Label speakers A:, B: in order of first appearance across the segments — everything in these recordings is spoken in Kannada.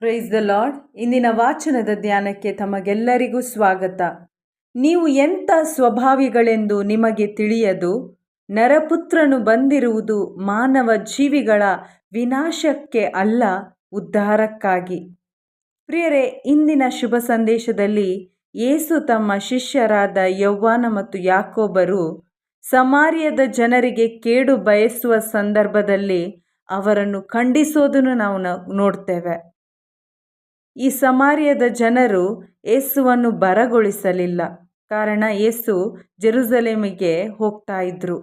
A: ಪ್ರೈಸ್ ದ ಲಾರ್ಡ್ ಇಂದಿನ ವಾಚನದ ಧ್ಯಾನಕ್ಕೆ ತಮಗೆಲ್ಲರಿಗೂ ಸ್ವಾಗತ. ನೀವು ಎಂಥ ಸ್ವಭಾವಿಗಳೆಂದು ನಿಮಗೆ ತಿಳಿಯದು? ನರಪುತ್ರನು ಬಂದಿರುವುದು ಮಾನವ ಜೀವಿಗಳ ವಿನಾಶಕ್ಕೆ ಅಲ್ಲ, ಉದ್ಧಾರಕ್ಕಾಗಿ. ಪ್ರಿಯರೇ, ಇಂದಿನ ಶುಭ ಸಂದೇಶದಲ್ಲಿ ಯೇಸು ತಮ್ಮ ಶಿಷ್ಯರಾದ ಯೌವಾನ ಮತ್ತು ಯಾಕೋಬರು ಸಮಾರ್ಯದ ಜನರಿಗೆ ಕೇಡು ಬಯಸುವ ಸಂದರ್ಭದಲ್ಲಿ ಅವರನ್ನು ಖಂಡಿಸೋದನ್ನು ನಾವು ನೋಡ್ತೇವೆ. ಈ ಸಮಾರ್ಯದ ಜನರು ಯೇಸುವನ್ನು ಬರಗೊಳಿಸಲಿಲ್ಲ. ಕಾರಣ ಯೇಸು ಜೆರುಸಲೇಮಿಗೆ ಹೋಗ್ತಾ ಇದ್ರು.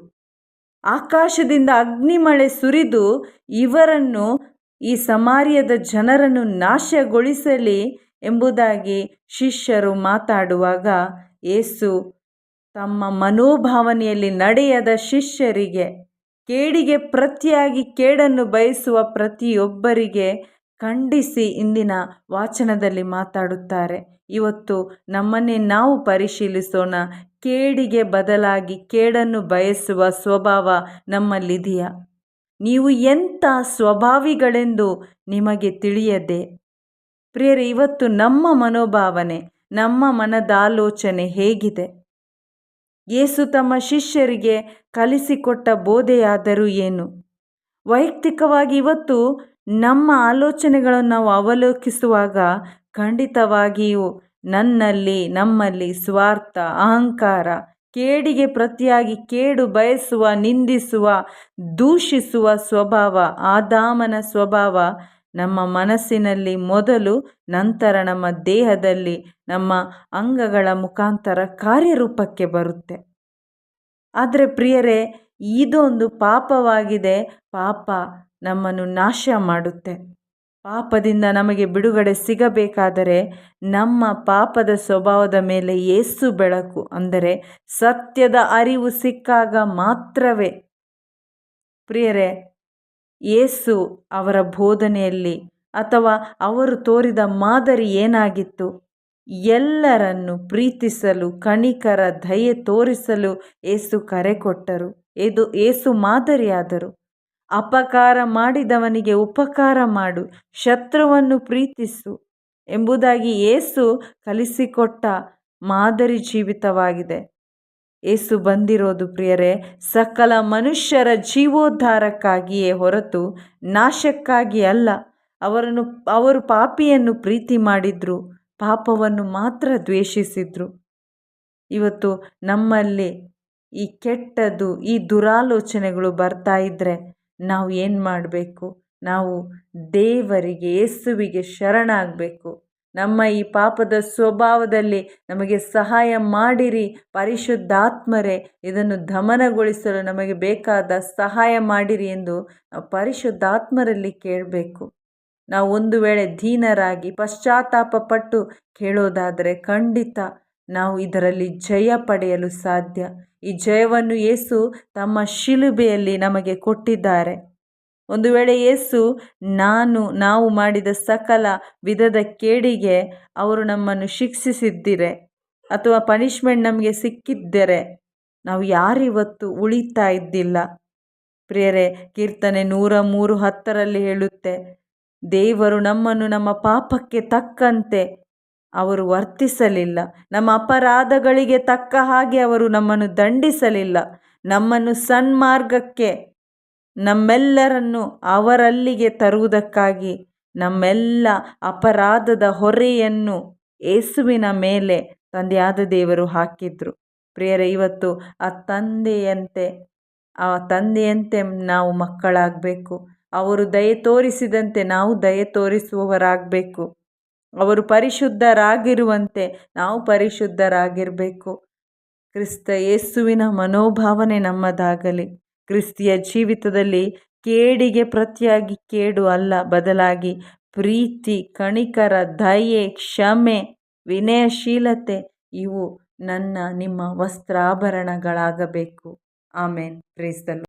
A: ಆಕಾಶದಿಂದ ಅಗ್ನಿಮಳೆ ಸುರಿದು ಇವರನ್ನು, ಈ ಸಮಾರ್ಯದ ಜನರನ್ನು ನಾಶಗೊಳಿಸಲಿ ಎಂಬುದಾಗಿ ಶಿಷ್ಯರು ಮಾತಾಡುವಾಗ ಯೇಸು ತಮ್ಮ ಮನೋಭಾವನೆಯಲ್ಲಿ ನಡೆಯದ ಶಿಷ್ಯರಿಗೆ, ಕೇಡಿಗೆ ಪ್ರತಿಯಾಗಿ ಕೇಡನ್ನು ಬಯಸುವ ಪ್ರತಿಯೊಬ್ಬರಿಗೆ ಖಂಡಿಸಿ ಇಂದಿನ ವಾಚನದಲ್ಲಿ ಮಾತಾಡುತ್ತಾರೆ. ಇವತ್ತು ನಮ್ಮನ್ನೇ ನಾವು ಪರಿಶೀಲಿಸೋಣ. ಕೇಡಿಗೆ ಬದಲಾಗಿ ಕೇಡನ್ನು ಬಯಸುವ ಸ್ವಭಾವ ನಮ್ಮಲ್ಲಿದೆಯಾ? ನೀವು ಎಂಥ ಸ್ವಭಾವಿಗಳೆಂದು ನಿಮಗೆ ತಿಳಿಯದೆ? ಪ್ರಿಯರೇ, ಇವತ್ತು ನಮ್ಮ ಮನೋಭಾವನೆ, ನಮ್ಮ ಮನದಾಲೋಚನೆ ಹೇಗಿದೆ? ಯೇಸು ತಮ್ಮ ಶಿಷ್ಯರಿಗೆ ಕಲಿಸಿಕೊಟ್ಟ ಬೋಧೆಯಾದರೂ ಏನು? ವೈಯಕ್ತಿಕವಾಗಿ ಇವತ್ತು ನಮ್ಮ ಆಲೋಚನೆಗಳನ್ನು ನಾವು ಅವಲೋಕಿಸುವಾಗ ಖಂಡಿತವಾಗಿಯೂ ನನ್ನಲ್ಲಿ, ನಮ್ಮಲ್ಲಿ ಸ್ವಾರ್ಥ, ಅಹಂಕಾರ, ಕೇಡಿಗೆ ಪ್ರತಿಯಾಗಿ ಕೇಡು ಬಯಸುವ, ನಿಂದಿಸುವ, ದೂಷಿಸುವ ಸ್ವಭಾವ, ಆದಾಮನ ಸ್ವಭಾವ ನಮ್ಮ ಮನಸ್ಸಿನಲ್ಲಿ ಮೊದಲು, ನಂತರ ನಮ್ಮ ದೇಹದಲ್ಲಿ, ನಮ್ಮ ಅಂಗಗಳ ಮುಖಾಂತರ ಕಾರ್ಯರೂಪಕ್ಕೆ ಬರುತ್ತೆ. ಆದರೆ ಪ್ರಿಯರೇ, ಇದೊಂದು ಪಾಪವಾಗಿದೆ. ಪಾಪ ನಮ್ಮನ್ನು ನಾಶ ಮಾಡುತ್ತೆ. ಪಾಪದಿಂದ ನಮಗೆ ಬಿಡುಗಡೆ ಸಿಗಬೇಕಾದರೆ ನಮ್ಮ ಪಾಪದ ಸ್ವಭಾವದ ಮೇಲೆ ಏಸು ಬೆಳಕು, ಅಂದರೆ ಸತ್ಯದ ಅರಿವು ಸಿಕ್ಕಾಗ ಮಾತ್ರವೇ. ಪ್ರಿಯರೇ, ಏಸು ಅವರ ಬೋಧನೆಯಲ್ಲಿ ಅಥವಾ ಅವರು ತೋರಿದ ಮಾದರಿ ಏನಾಗಿತ್ತು? ಎಲ್ಲರನ್ನು ಪ್ರೀತಿಸಲು, ಕಣಿಕರ ದಯೆ ತೋರಿಸಲು ಏಸು ಕರೆ ಕೊಟ್ಟರು. ಇದು ಏಸು ಮಾದರಿಯಾದರು. ಅಪಕಾರ ಮಾಡಿದವನಿಗೆ ಉಪಕಾರ ಮಾಡು, ಶತ್ರುವನ್ನು ಪ್ರೀತಿಸು ಎಂಬುದಾಗಿ ಏಸು ಕಲಿಸಿಕೊಟ್ಟ ಮಾದರಿ ಜೀವಿತವಾಗಿದೆ. ಏಸು ಬಂದಿರೋದು ಪ್ರಿಯರೇ, ಸಕಲ ಮನುಷ್ಯರ ಜೀವೋದ್ಧಾರಕ್ಕಾಗಿಯೇ ಹೊರತು ನಾಶಕ್ಕಾಗಿ ಅಲ್ಲ. ಅವರನ್ನು, ಅವರು ಪಾಪಿಯನ್ನು ಪ್ರೀತಿ ಮಾಡಿದ್ರು, ಪಾಪವನ್ನು ಮಾತ್ರ ದ್ವೇಷಿಸಿದ್ರು. ಇವತ್ತು ನಮ್ಮಲ್ಲಿ ಈ ಕೆಟ್ಟದ್ದು, ಈ ದುರಾಲೋಚನೆಗಳು ಬರ್ತಾ ಇದ್ದರೆ ನಾವು ಏನು ಮಾಡಬೇಕು? ನಾವು ದೇವರಿಗೆ, ಯೇಸುವಿಗೆ ಶರಣಾಗಬೇಕು. ನಮ್ಮ ಈ ಪಾಪದ ಸ್ವಭಾವದಲ್ಲಿ ನಮಗೆ ಸಹಾಯ ಮಾಡಿರಿ, ಪರಿಶುದ್ಧಾತ್ಮರೇ. ಇದನ್ನು ದಮನಗೊಳಿಸಲು ನಮಗೆ ಬೇಕಾದ ಸಹಾಯ ಮಾಡಿರಿ ಎಂದು ನಾವು ಪರಿಶುದ್ಧಾತ್ಮರಲ್ಲಿ ಕೇಳಬೇಕು. ನಾವು ಒಂದು ವೇಳೆ ದೀನರಾಗಿ ಪಶ್ಚಾತ್ತಾಪ ಪಟ್ಟು ಕೇಳೋದಾದರೆ ಖಂಡಿತ ನಾವು ಇದರಲ್ಲಿ ಜಯ ಪಡೆಯಲು ಸಾಧ್ಯ. ಈ ಜಯವನ್ನು ಯೇಸು ತಮ್ಮ ಶಿಲುಬೆಯಲ್ಲಿ ನಮಗೆ ಕೊಟ್ಟಿದ್ದಾರೆ. ಒಂದು ವೇಳೆ ಯೇಸು, ನಾನು, ನಾವು ಮಾಡಿದ ಸಕಲ ವಿಧದ ಕೇಡಿಗೆ ಅವರು ನಮ್ಮನ್ನು ಶಿಕ್ಷಿಸಿದ್ದಿರೆ ಅಥವಾ ಪನಿಷ್ಮೆಂಟ್ ನಮಗೆ ಸಿಕ್ಕಿದ್ದರೆ, ನಾವು ಯಾರಿವತ್ತು ಉಳಿತಾ ಇದ್ದಿಲ್ಲ. ಪ್ರಿಯರೇ, ಕೀರ್ತನೆ ನೂರ ಮೂರು ಹತ್ತರಲ್ಲಿ ಹೇಳುತ್ತೆ, ದೇವರು ನಮ್ಮನ್ನು ನಮ್ಮ ಪಾಪಕ್ಕೆ ತಕ್ಕಂತೆ ಅವರು ವರ್ತಿಸಲಿಲ್ಲ. ನಮ್ಮ ಅಪರಾಧಗಳಿಗೆ ತಕ್ಕ ಹಾಗೆ ಅವರು ನಮ್ಮನ್ನು ದಂಡಿಸಲಿಲ್ಲ. ನಮ್ಮನ್ನು ಸನ್ಮಾರ್ಗಕ್ಕೆ, ನಮ್ಮೆಲ್ಲರನ್ನು ಅವರಲ್ಲಿಗೆ ತರುವುದಕ್ಕಾಗಿ ನಮ್ಮೆಲ್ಲ ಅಪರಾಧದ ಹೊರೆಯನ್ನು ಏಸುವಿನ ಮೇಲೆ ತಂದೆಯಾದ ದೇವರು ಹಾಕಿದ್ರು. ಪ್ರಿಯರ, ಇವತ್ತು ಆ ತಂದೆಯಂತೆ ಆ ತಂದೆಯಂತೆ ನಾವು ಮಕ್ಕಳಾಗಬೇಕು. ಅವರು ದಯೆ ತೋರಿಸಿದಂತೆ ನಾವು ದಯೆ ತೋರಿಸುವವರಾಗಬೇಕು. ಅವರು ಪರಿಶುದ್ಧರಾಗಿರುವಂತೆ ನಾವು ಪರಿಶುದ್ಧರಾಗಿರಬೇಕು. ಕ್ರಿಸ್ತ ಯೇಸುವಿನ ಮನೋಭಾವನೆ ನಮ್ಮದಾಗಲಿ. ಕ್ರಿಸ್ತಿಯ ಜೀವಿತದಲ್ಲಿ ಕೇಡಿಗೆ ಪ್ರತಿಯಾಗಿ ಕೇಡು ಅಲ್ಲ, ಬದಲಾಗಿ ಪ್ರೀತಿ, ಕಣಿಕರ, ದಯೆ, ಕ್ಷಮೆ, ವಿನಯಶೀಲತೆ, ಇವು ನನ್ನ ನಿಮ್ಮ ವಸ್ತ್ರಾಭರಣಗಳಾಗಬೇಕು. ಆಮೇನ್. ಪ್ರೀಸ್ತಲು